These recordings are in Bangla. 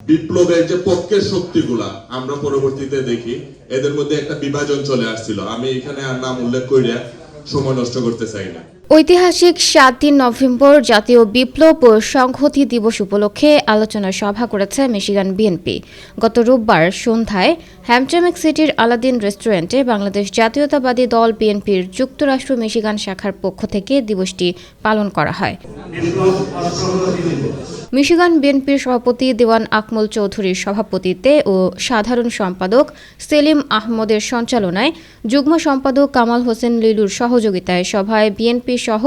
বিপ্লবের যে পক্ষের শক্তিগুলা আমরা পরবর্তীতে দেখি এদের মধ্যে একটা বিভাজন চলে আসছিল। আমি এখানে আর নাম উল্লেখ করিয়া সময় নষ্ট করতে চাই না। ঐতিহাসিক সাত দিন নভেম্বর জাতীয় বিপ্লব ও সংহতি দিবস উপলক্ষে আলোচনা সভা করেছে মিশিগান বিএনপি। গত রোববার সন্ধ্যায় হ্যামট্রামিক সিটির আলাদিন রেস্টুরেন্টে বাংলাদেশ জাতীয়তাবাদী দল বিএনপির যুক্তরাষ্ট্র মিশিগান শাখার পক্ষ থেকে দিবসটি পালন করা হয়। মিশিগান বিএনপির সভাপতি দেওয়ান আকমল চৌধুরীর সভাপতিত্বে ও সাধারণ সম্পাদক সেলিম আহমদের সঞ্চালনায় যুগ্ম সম্পাদক কামাল হোসেন লিলুর সহযোগিতায় সভায় বিএনপি সহ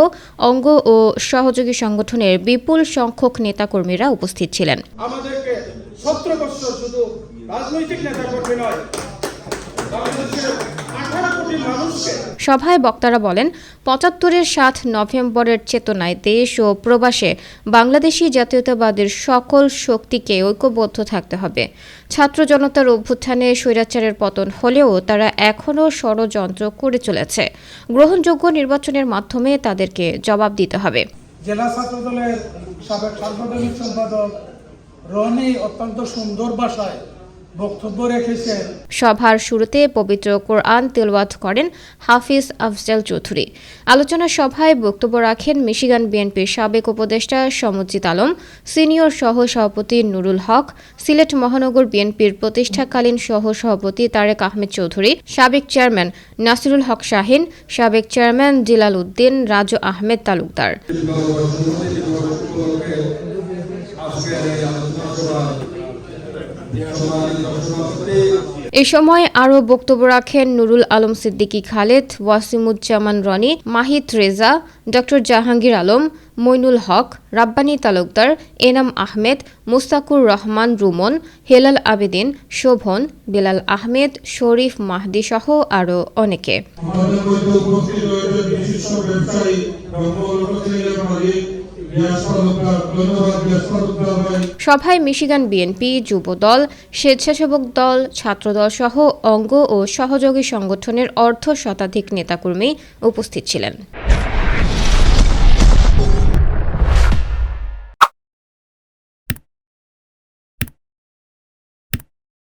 অঙ্গ ও সহযোগী সংগঠনের বিপুল সংখ্যক নেতাকর্মীরা উপস্থিত ছিলেন। আমাদেরকে বছর শুধু রাজনৈতিক নয় সভায় বক্তারা বলেন, পঁচাত্তরের সাত নভেম্বরের চেতনায় দেশ ও প্রবাসে বাংলাদেশি জাতীয়তাবাদের সকল শক্তিকে ঐক্যবদ্ধ থাকতে হবে। ছাত্র জনতার অভ্যুত্থানে স্বৈরাচারের পতন হলেও তারা এখনও ষড়যন্ত্র করে চলেছে। গ্রহণযোগ্য নির্বাচনের মাধ্যমে তাদেরকে জবাব দিতে হবে। জেলা ছাত্র দলের সাবেক সম্পাদক রনি অত্যন্ত সুন্দর ভাষায় বক্তব্য রেখেছেন। সভার শুরুতে পবিত্র কোরআন তেলওয়াত করেন হাফিজ আফজাল চৌধুরী। আলোচনা সভায় বক্তব্য রাখেন মিশিগান বিএনপির সাবেক উপদেষ্টা সমুজ্জিত আলম সিনিয়র সহ সভাপতি নুরুল হক সিলেট মহানগর বিএনপির প্রতিষ্ঠাকালীন সহ সভাপতি তারেক আহমেদ চৌধুরী সাবেক চেয়ারম্যান নাসিরুল হক শাহিন সাবেক চেয়ারম্যান জিলাল উদ্দিন রাজু আহমেদ তালুকদার। এ সময় আরও বক্তব্য রাখেন নুরুল আলম সিদ্দিকী খালেদ, ওয়াসিমুজ্জামান রনি, মাহিত রেজা, ডক্টর জাহাঙ্গীর আলম, মইনুল হক, রাব্বানী তালুকদার, এনাম আহমেদ, মুস্তাকুর রহমান রুমন, হেলাল আবেদিন, শোভন, বেলাল আহমেদ, শরীফ মাহদি সহ আরও অনেকে। সভায় মিশিগান বিএনপি যুব দল, স্বেচ্ছাসেবক দল ছাত্রদল সহ অঙ্গ ও সহযোগী সংগঠনের অর্ধ শতাধিক নেতাকর্মী উপস্থিত ছিলেন।